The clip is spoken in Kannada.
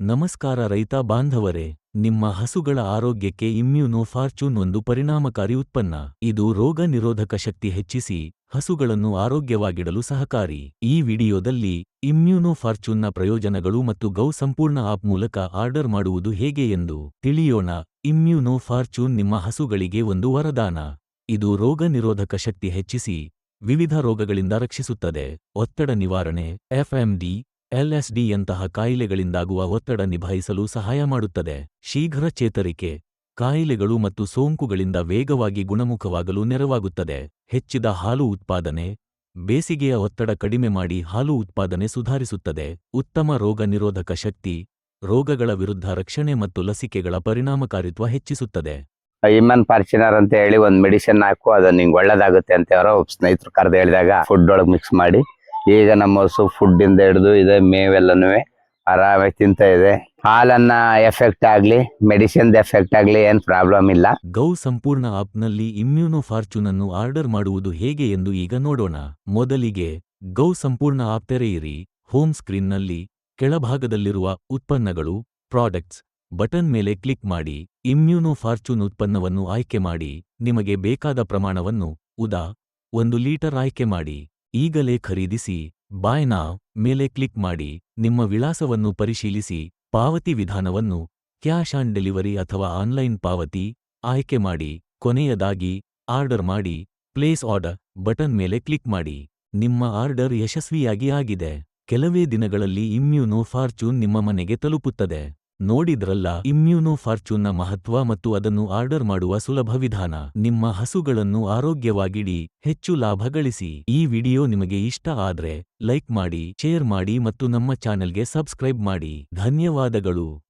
ನಮಸ್ಕಾರ ರೈತ ಬಾಂಧವರೇ, ನಿಮ್ಮ ಹಸುಗಳ ಆರೋಗ್ಯಕ್ಕೆ ಇಮ್ಯುನೋಫಾರ್ಚೂನ್ ಒಂದು ಪರಿಣಾಮಕಾರಿ ಉತ್ಪನ್ನ. ಇದು ರೋಗ ನಿರೋಧಕ ಶಕ್ತಿ ಹೆಚ್ಚಿಸಿ, ಹಸುಗಳನ್ನು ಆರೋಗ್ಯವಾಗಿಡಲು ಸಹಕಾರಿ. ಈ ವಿಡಿಯೋದಲ್ಲಿ ಇಮ್ಯುನೋಫಾರ್ಚೂನ್ನ ಪ್ರಯೋಜನಗಳು ಮತ್ತು ಗೌ ಸಂಪೂರ್ಣ ಆಪ್ ಮೂಲಕ ಆರ್ಡರ್ ಮಾಡುವುದು ಹೇಗೆ ಎಂದು ತಿಳಿಯೋಣ. ಇಮ್ಯುನೋಫಾರ್ಚೂನ್ ನಿಮ್ಮ ಹಸುಗಳಿಗೆ ಒಂದು ವರದಾನ. ಇದು ರೋಗ ನಿರೋಧಕ ಶಕ್ತಿ ಹೆಚ್ಚಿಸಿ, ವಿವಿಧ ರೋಗಗಳಿಂದ ರಕ್ಷಿಸುತ್ತದೆ. ಒತ್ತಡ ನಿವಾರಣೆ, ಎಫ್ಎಂಡಿ ಎಲ್ಎಸ್ಡಿಯಂತಹ ಕಾಯಿಲೆಗಳಿಂದಾಗುವ ಒತ್ತಡ ನಿಭಾಯಿಸಲು ಸಹಾಯ ಮಾಡುತ್ತದೆ. ಶೀಘ್ರ ಚೇತರಿಕೆ, ಕಾಯಿಲೆಗಳು ಮತ್ತು ಸೋಂಕುಗಳಿಂದ ವೇಗವಾಗಿ ಗುಣಮುಖವಾಗಲು ನೆರವಾಗುತ್ತದೆ. ಹೆಚ್ಚಿದ ಹಾಲು ಉತ್ಪಾದನೆ, ಬೇಸಿಗೆಯ ಒತ್ತಡ ಕಡಿಮೆ ಮಾಡಿ ಹಾಲು ಉತ್ಪಾದನೆ ಸುಧಾರಿಸುತ್ತದೆ. ಉತ್ತಮ ರೋಗ ನಿರೋಧಕ ಶಕ್ತಿ, ರೋಗಗಳ ವಿರುದ್ಧ ರಕ್ಷಣೆ ಮತ್ತು ಲಸಿಕೆಗಳ ಪರಿಣಾಮಕಾರಿತ್ವ ಹೆಚ್ಚಿಸುತ್ತದೆ. ಇಮನ್ ಪಾರ್ಚಿನರ್ ಅಂತ ಹೇಳಿ ಒಂದು ಮೆಡಿಸಿನ್ ಹಾಕು ಅದು ನಿಂಗೆ ಒಳ್ಳೇದಾಗುತ್ತೆ ಅಂತ ಅವರ ಸ್ನೇಹಿತರು ಕರೆದು ಹೇಳಿದಾಗ ಫುಡ್ ಒಳಗೆ ಮಿಕ್ಸ್ ಮಾಡಿ ಈಗ ನಮ್ಮ ಹಸು ಫುಡ್ ಇಂದ ಹಿಡಿದು ಇದೆ ಮೇವೆಲ್ಲನೂ ಆರಾಮಾಗಿ ತಿಂತ ಇದೆ. ಹಾಲನ್ನ ಎಫೆಕ್ಟ್ ಆಗ್ಲಿ ಮೆಡಿಸಿನ್ ಎಫೆಕ್ಟ್ ಆಗ್ಲಿ ಏನ್ ಪ್ರಾಬ್ಲಮ್ ಇಲ್ಲ. ಗೌ ಸಂಪೂರ್ಣ ಆಪ್ನಲ್ಲಿ ಫಾರ್ಚೂನ್ ಅನ್ನು ಆರ್ಡರ್ ಮಾಡುವುದು ಹೇಗೆ ಎಂದು ಈಗ ನೋಡೋಣ. ಮೊದಲಿಗೆ ಗೌ ಸಂಪೂರ್ಣ ಆಪ್ ತೆರೆಯಿರಿ. ಹೋಮ್ ಸ್ಕ್ರೀನ್ನಲ್ಲಿ ಕೆಳಭಾಗದಲ್ಲಿರುವ ಉತ್ಪನ್ನಗಳು ಪ್ರಾಡಕ್ಟ್ಸ್ ಬಟನ್ ಮೇಲೆ ಕ್ಲಿಕ್ ಮಾಡಿ ಇಮ್ಯೂನೋ ಫಾರ್ಚೂನ್ ಉತ್ಪನ್ನವನ್ನು ಆಯ್ಕೆ ಮಾಡಿ. ನಿಮಗೆ ಬೇಕಾದ ಪ್ರಮಾಣವನ್ನು ಉದಾ ಒಂದು ಲೀಟರ್ ಆಯ್ಕೆ ಮಾಡಿ. ಈಗಲೇ ಖರೀದಿಸಿ ಬಾಯ್ ನಾವ್ ಮೇಲೆ ಕ್ಲಿಕ್ ಮಾಡಿ, ನಿಮ್ಮ ವಿಳಾಸವನ್ನು ಪರಿಶೀಲಿಸಿ, ಪಾವತಿ ವಿಧಾನವನ್ನು ಕ್ಯಾಶ್ ಆನ್ ಡೆಲಿವರಿ ಅಥವಾ ಆನ್ಲೈನ್ ಪಾವತಿ ಆಯ್ಕೆ ಮಾಡಿ, ಕೊನೆಯದಾಗಿ ಆರ್ಡರ್ ಮಾಡಿ, ಪ್ಲೇಸ್ ಆರ್ಡರ್ ಬಟನ್ ಮೇಲೆ ಕ್ಲಿಕ್ ಮಾಡಿ. ನಿಮ್ಮ ಆರ್ಡರ್ ಯಶಸ್ವಿಯಾಗಿ ಆಗಿದೆ. ಕೆಲವೇ ದಿನಗಳಲ್ಲಿ ಇಮ್ಯುನೋ ಫಾರ್ಚೂನ್ ನಿಮ್ಮ ಮನೆಗೆ ತಲುಪುತ್ತದೆ. ನೋಡಿದ್ರಲ್ಲ, ಇಮ್ಯುನೋ ಫಾರ್ಚೂನ್ನ ಮಹತ್ವ ಮತ್ತು ಅದನ್ನು ಆರ್ಡರ್ ಮಾಡುವ ಸುಲಭ ವಿಧಾನ. ನಿಮ್ಮ ಹಸುಗಳನ್ನು ಆರೋಗ್ಯವಾಗಿಡಿ, ಹೆಚ್ಚು ಲಾಭ ಗಳಿಸಿ. ಈ ವಿಡಿಯೋ ನಿಮಗೆ ಇಷ್ಟ ಆದ್ರೆ, ಲೈಕ್ ಮಾಡಿ, ಶೇರ್ ಮಾಡಿ ಮತ್ತು ನಮ್ಮ ಚಾನೆಲ್ಗೆ ಸಬ್ಸ್ಕ್ರೈಬ್ ಮಾಡಿ. ಧನ್ಯವಾದಗಳು.